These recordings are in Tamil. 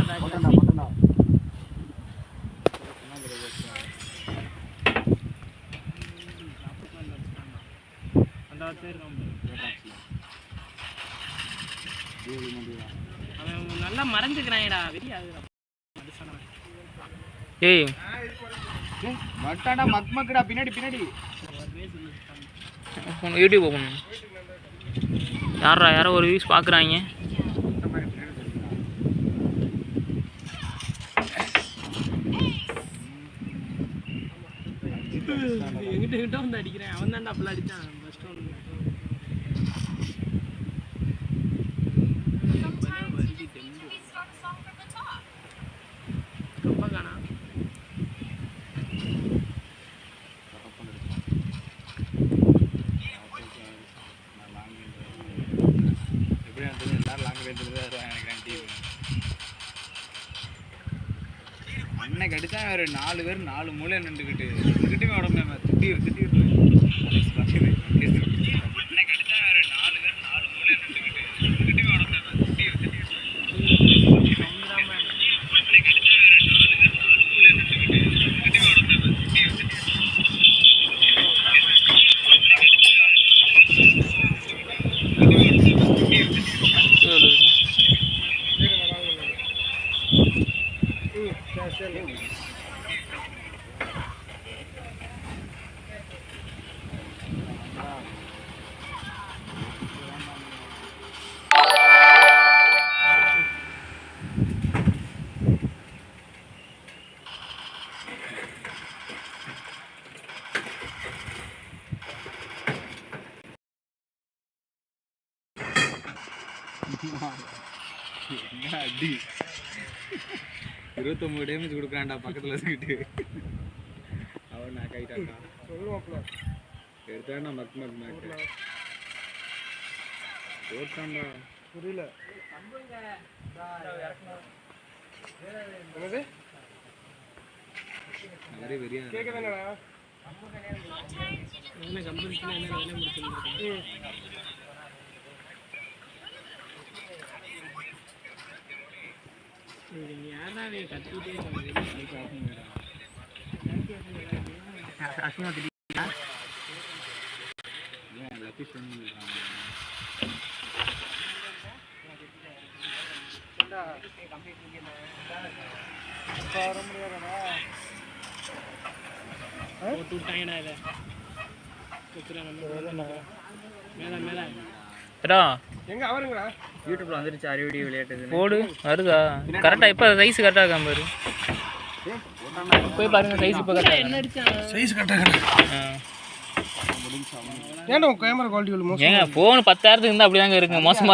பேக் அந்த பேர் அவன் நல்லா மறைஞ்சுக்கிறான்டா வெளியே ஆகுறான் ஏய். மட்டாடா மக் மக்கடா பின்னாடி பின்னாடி. யூடியூப் ஓப்பன் பண்ணு. யாரா யாரோ ஒரு வியூஸ் பார்க்குறாங்க எங்கிட்ட கிட்ட வந்து அடிக்கிறேன். அவன் தான்டா அப்பல அடித்தான் ஃபர்ஸ்ட் அன்னைக்கு அடிச்சா ஒரு நாலு பேர் நாலு மூலையை நின்றுக்கிட்டு. கிட்டமே உடம்பு திட்டி திட்டி அன்னைக்கு அடிச்சா ஒரு நாலு பேர் நாலு மூலை நின்றுக்கிட்டு கிட்டமே உடம்பு திட்டி திட்டி என்ன அடி இருபத்தொம்பது டேமேஜ் கொடுக்குறான்டா பக்கத்தில் இருந்துக்கிட்டு அவன் நான் கைட்டாண்டா எடுத்தாண்டா மக் மக் மேக் ஓட்டாண்டா புரியல. என்னது? நிறைய வெறியா கேட்குதானடா என்ன கம்பெனிக்கு என்ன வேலை முடிச்சிருக்கேன் யாரா கத்திட்டே ஏன் எல்லாத்தையும் ஃபோன் வர முடியாதாடா போட்டு விட்டாங்கடா இதை மேலே மேலே ஏடா எங்க அவருங்களா? யூடியூப்ல வந்துருச்சு அறிவடி விளையாட்டு போடு வருதா? கரெக்டாக இப்போ சைஸ் கரெக்டாக இருக்கான் பாரு. போய் பாருங்க சைஸ் இப்போ கரெக்டாக என்ன சைஸ் கரெக்டாக ஏன்டா உன் கேமரா குவாலிட்டி இவ்வளோ மோசம் ஏங்க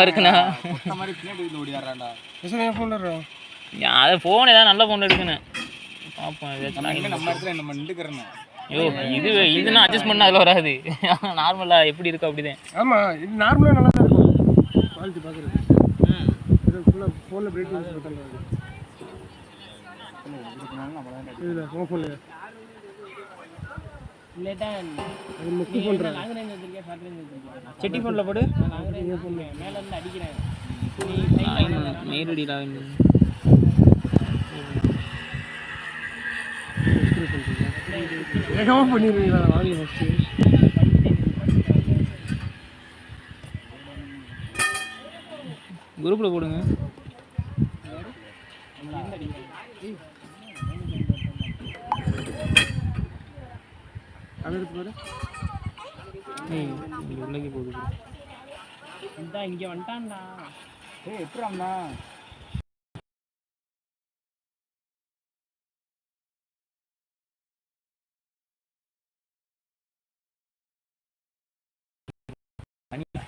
இருக்குண்ணா இந்த மாதிரி பின்னாடி வந்து அதை ஏதாவது நல்ல ஃபோன் எடுக்கணும் நம்ம இடத்துல நம்ம நின்றுக்கிறோம். ஐயோ இது இதுனா அட்ஜஸ்ட் பண்ணால் அதில் வராது. நார்மலாக எப்படி இருக்கோ அப்படிதான். ஆமாம் இது நார்மலாக நல்லா தான் இருக்கும். குவாலிட்டி பார்க்குறது இது ஃபுல்லாக ஃபோனில் பிரைட்னஸ் பார்த்தா இதில் உங்கள் ஃபோனில் முக்கு பண்ணுறேன் செட்டி ஃபோனில் போடு. மேலே இருந்து அடிக்கிறேன். வேகமாக பண்ணிடுவீங்களா? வாங்கி ஃபஸ்ட்டு குரூப்பில் போடுங்க. அதை எடுத்து பாரு. ஏய் இங்க உள்ளே போகுது. இந்த இங்கே வந்துட்டான்டா. ஏய் money